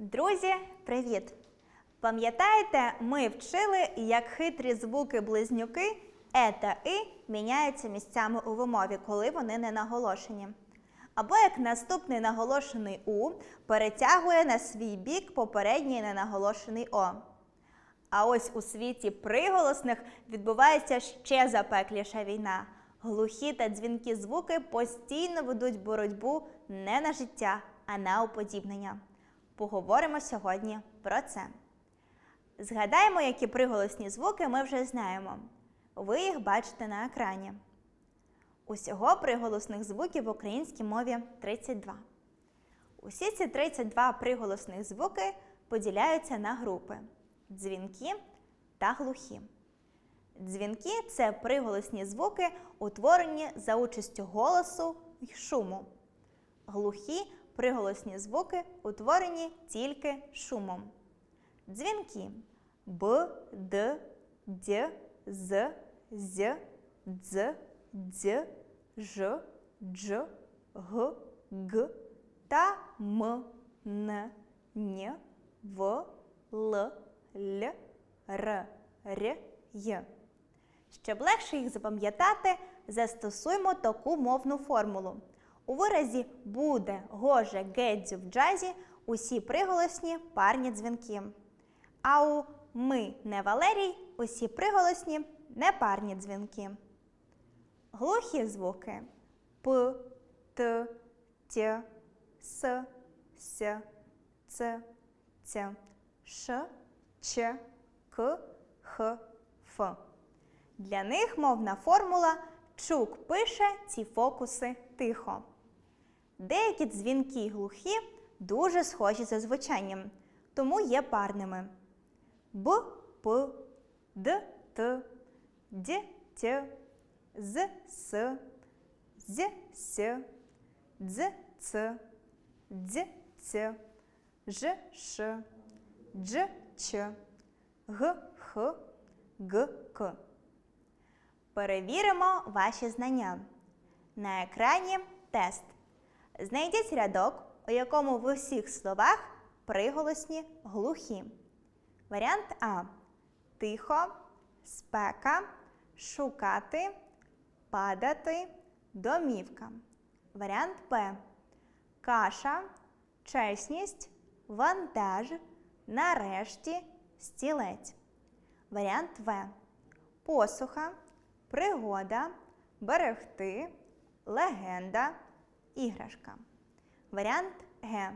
Друзі, привіт! Пам'ятаєте, ми вчили, як хитрі звуки близнюки е та и міняються місцями у вимові, коли вони не наголошені. Або як наступний наголошений у перетягує на свій бік попередній ненаголошений о. А ось у світі приголосних відбувається ще запекліша війна. Глухі та дзвінкі звуки постійно ведуть боротьбу не на життя, а на уподібнення. Поговоримо сьогодні про це. Згадаємо, які приголосні звуки ми вже знаємо. Ви їх бачите на екрані. Усього приголосних звуків в українській мові 32. Усі ці 32 приголосних звуки поділяються на групи дзвінки та глухі. Дзвінки це приголосні звуки, утворені за участю голосу й шуму. Глухі приголосні звуки утворені тільки шумом. Дзвінки Б, Д, Д, З, З, Дз, Дз, Ж, Дж, Г, Г та М, Н, Н, В, Л, Л, Р, Р, Й. Щоб легше їх запам'ятати, застосуємо таку мовну формулу. У виразі буде, гоже, гедзю в джазі усі приголосні парні дзвінки. А у ми не Валерій усі приголосні непарні дзвінки. Глухі звуки П, Т, Т, С, С, Ц, Ц, Ш, Ч, К, Х, Ф. Для них мовна формула Чук пише ці фокуси тихо. Деякі дзвінки глухі дуже схожі за звучанням, тому є парними. Б, П, Д, Т, Д, Т, З, С, З, С, Дз, Ц, Дз, Ц, Ж, Ш, Дж, Ч, Г, Х, Г, К. Перевіримо ваші знання. На екрані тест. Знайдіть рядок, у якому в усіх словах приголосні глухі. Варіант А. Тихо, спека, шукати, падати, домівка. Варіант Б. Каша, чесність, вантаж, нарешті, стілець. Варіант В. Посуха, пригода, берегти, легенда, іграшка. Варіант Г.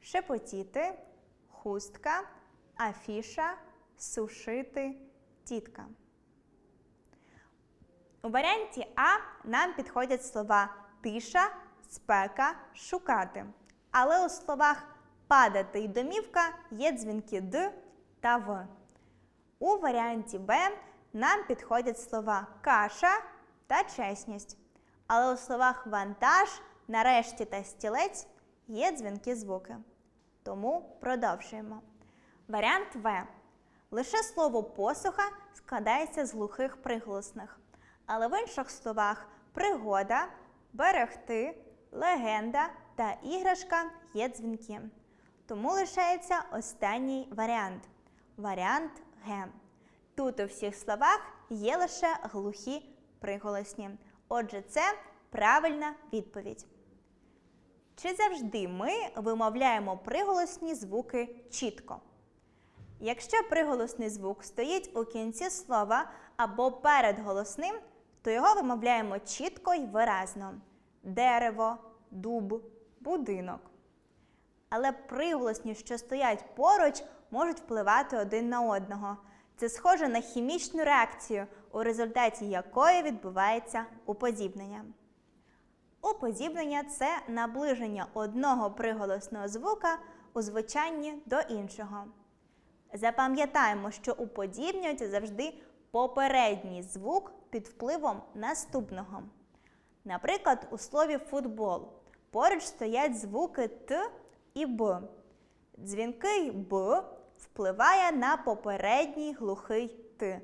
Шепотіти, хустка, афіша, сушити, тітка. У варіанті А нам підходять слова тиша, спека, шукати. Але у словах падати і домівка є дзвінки Д та В. У варіанті Б нам підходять слова каша та чесність. Але у словах вантаж, нарешті та стілець є дзвінки звуки. Тому продовжуємо. Варіант В. Лише слово посуха складається з глухих приголосних. Але в інших словах пригода, берегти, легенда та іграшка є дзвінки. Тому лишається останній варіант. Варіант Г. Тут у всіх словах є лише глухі приголосні. Отже, це правильна відповідь. Чи завжди ми вимовляємо приголосні звуки чітко? Якщо приголосний звук стоїть у кінці слова або перед голосним, то його вимовляємо чітко й виразно: дерево, дуб, будинок. Але приголосні, що стоять поруч, можуть впливати один на одного. Це схоже на хімічну реакцію, у результаті якої відбувається уподібнення. Уподібнення це наближення одного приголосного звука у звучанні до іншого. Запам'ятаємо, що уподібнюється завжди попередній звук під впливом наступного. Наприклад, у слові футбол поруч стоять звуки Т і Б. Дзвінкий Б впливає на попередній глухий Т.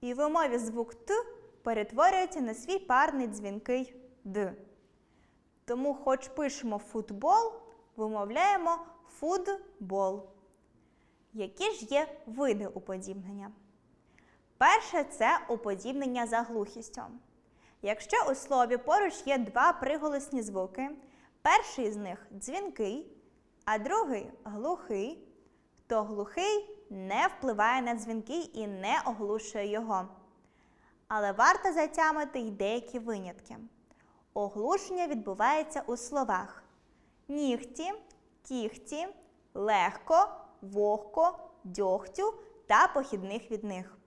І в умові звук Т перетворюється на свій парний дзвінкий Д. Тому, хоч пишемо футбол, вимовляємо футбол. Які ж є види уподібнення? Перше це уподібнення за глухістю. Якщо у слові поруч є два приголосні звуки, перший з них дзвінкий, а другий глухий, то глухий не впливає на дзвінкий і не оглушує його. Але варто затямити й деякі винятки. Оглушення відбувається у словах нігті, кіхті, легко, вогко, дьогтю та похідних від них.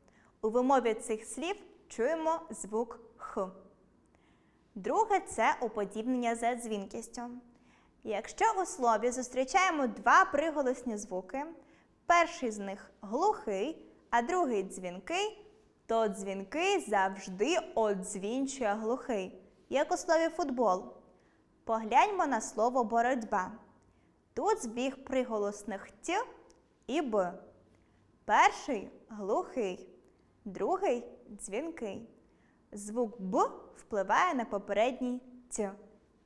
У вимові цих слів чуємо звук Х. Друге це уподібнення за дзвінкістю. Якщо у слові зустрічаємо два приголосні звуки, перший з них глухий, а другий дзвінкий, то дзвінкий завжди одзвінчує глухий, як у слові футбол. Погляньмо на слово боротьба. Тут збіг приголосних т і б. Перший глухий, другий дзвінкий. Звук Б впливає на попередній Т.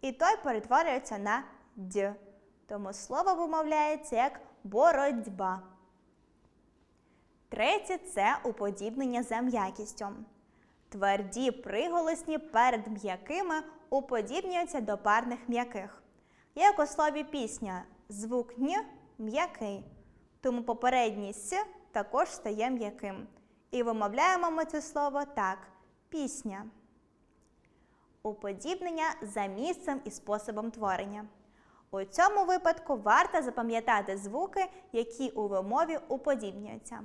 І той перетворюється на Д. Тому слово вимовляється як боротьба. Третє це уподібнення за м'якістю. Тверді приголосні перед м'якими уподібнюються до парних м'яких. Як у слові пісня звук н м'який, тому попередній с також стає м'яким. І вимовляємо ми це слово так пісня. Уподібнення за місцем і способом творення. У цьому випадку варто запам'ятати звуки, які у вимові уподібнюються.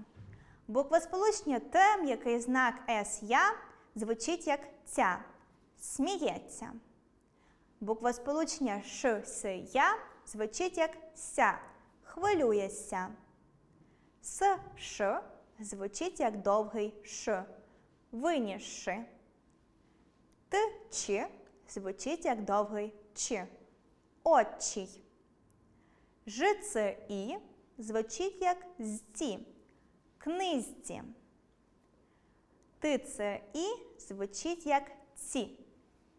Буквосполучення Т, м'який знак С я звучить як ця, сміється. Буквосполучення Ш С я звучить як ся, хвилюється. С Ш звучить як довгий Ш, винісши. Т Ч звучить як довгий Ч, отчий. Ж Ц І звучить як зці, книзці. Т Ц І звучить як ці,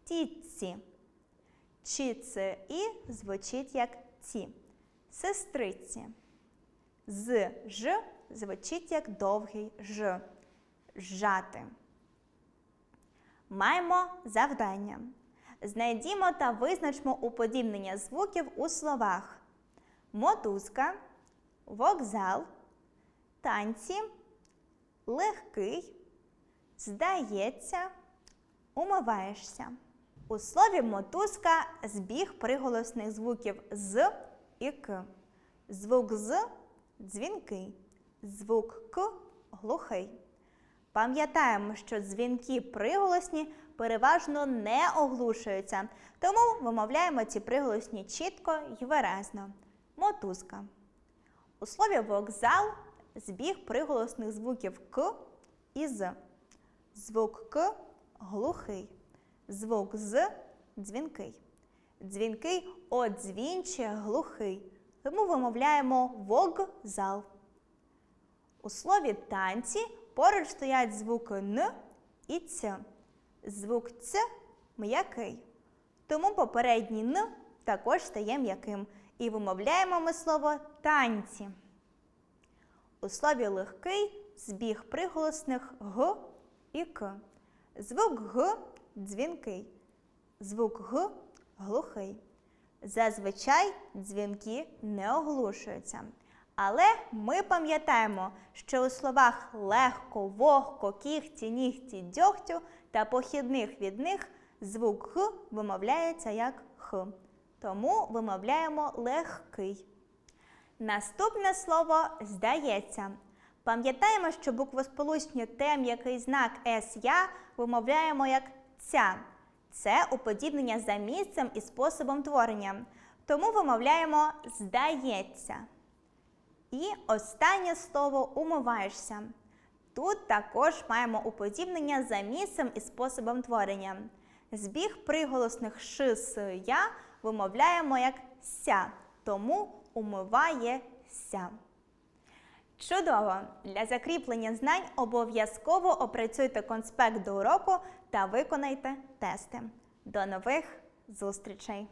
тітці. Чи Ц І звучить як ці, сестриці. З Ж звучить як довгий Ж. Жати. Маємо завдання. Знайдімо та визначмо уподібнення звуків у словах: мотузка, вокзал, танці, легкий, здається, умиваєшся. У слові мотузка збіг приголосних звуків з і к. Звук з дзвінкий, звук к глухий. Пам'ятаємо, що дзвінки приголосні переважно не оглушуються, тому вимовляємо ці приголосні чітко і виразно. Мотузка. У слові вокзал збіг приголосних звуків к і з. Звук к глухий. Звук з дзвінкий. Дзвінкий одзвінчує глухий. Тому вимовляємо вокзал. У слові танці поруч стоять звуки Н і Ц. Звук Ц м'який. Тому попередній Н також стає м'яким. І вимовляємо ми слово танці. У слові легкий збіг приголосних Г і К. Звук Г дзвінкий. Звук Г глухий. Зазвичай дзвінки не оглушуються. Але ми пам'ятаємо, що у словах легко, вогко, кіхті, нігті, дьогтю та похідних від них звук Х вимовляється як Х. Тому вимовляємо легкий. Наступне слово здається. Пам'ятаємо, що буквосполучні Т, м'який знак С я вимовляємо як ця. Це уподібнення за місцем і способом творення. Тому вимовляємо здається. І останнє слово умиваєшся. Тут також маємо уподібнення за місцем і способом творення. Збіг приголосних ш, с, я вимовляємо як ся, тому умиваєся. Чудово! Для закріплення знань обов'язково опрацюйте конспект до уроку та виконайте тести. До нових зустрічей!